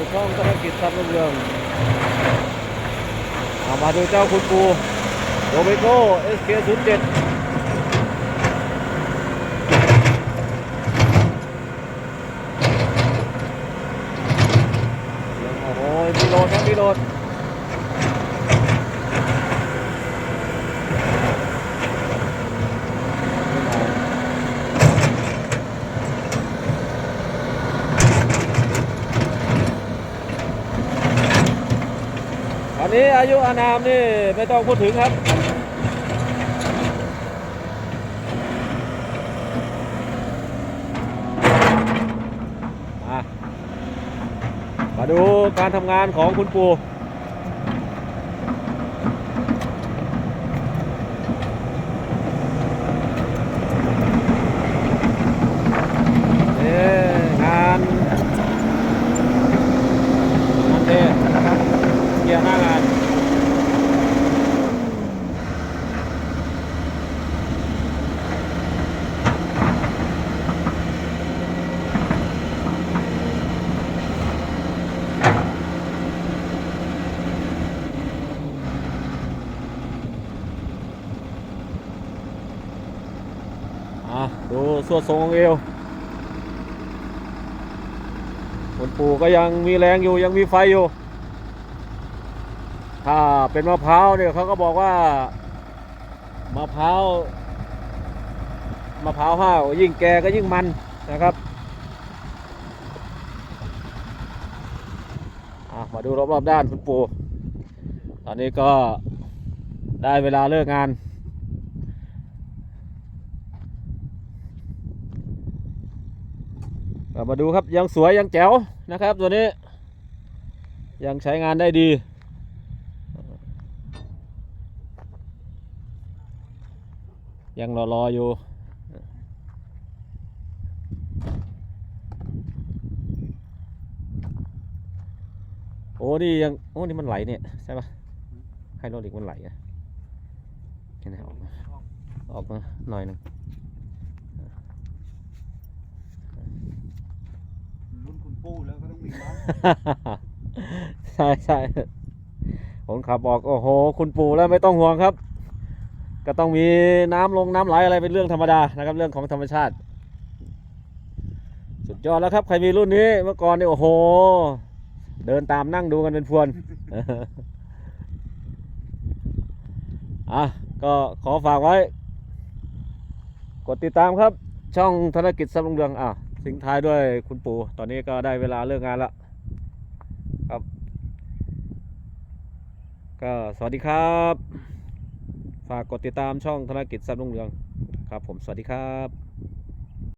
บรุ่งเรืองเอามาดูเจ้าคุณปูโรเบโก้ SK07 โอ้ยมีโหลดครับมีโหลด นนี้อายุอานามนี่ไม่ต้องพูดถึงครับมามาดูการทำงานของคุณปู่นี่งานงานเดนะครับเกียร์หน้านอะดูสวดทรงของเอวคุณปู่ก็ยังมีแรงอยู่ยังมีไฟอยู่ ถ้าเป็นมะพร้าวเนี่ยเขาก็บอกว่ามะพร้าวมะพร้าวห้าวยิ่งแก่ก็ยิ่งมันนะครับมาดูรอบๆด้านคุณปู่ตอนนี้ก็ได้เวลาเลิกงาน มาดูครับยังสวยยังแจ๋วนะครับ ตัวนี้ยังใช้งานได้ดี ยังรอรออยู่โอ้นี่ยังโอ้นี่มันไหลเนี่ยใช่ปะไฮโดรลิกมันไหลอะเห็นไหมออกมาออกมาหน่อยหนึงรุ่นคุณปู่แล้วก็ต้องมีน้ใช่ใช่ผมขับบอกโอ้โห คุณปู่แล้วไม่ต้องห่วงครับ ก็ต้องมีน้ำลงน้ำไหลอะไรเป็นเรื่องธรรมดานะครับเรื่องของธรรมชาติ สุดยอดแล้วครับใครมีรุ่นนี้เมื่อก่อนนี่โอ้โห เดินตามนั่งดูกันเป็นพวนอะก็ขอฝากไว้ กดติดตามครับ ช่องธนกิจสำรงเรืองอะสิงท้ายด้วยคุณปู่ตอนนี้ก็ได้เวลาเลิกงานแล้วครับ ก็สวัสดีครับ ฝากกดติดตามช่องธนกิจสำรงเรืองครับผมสวัสดีครับ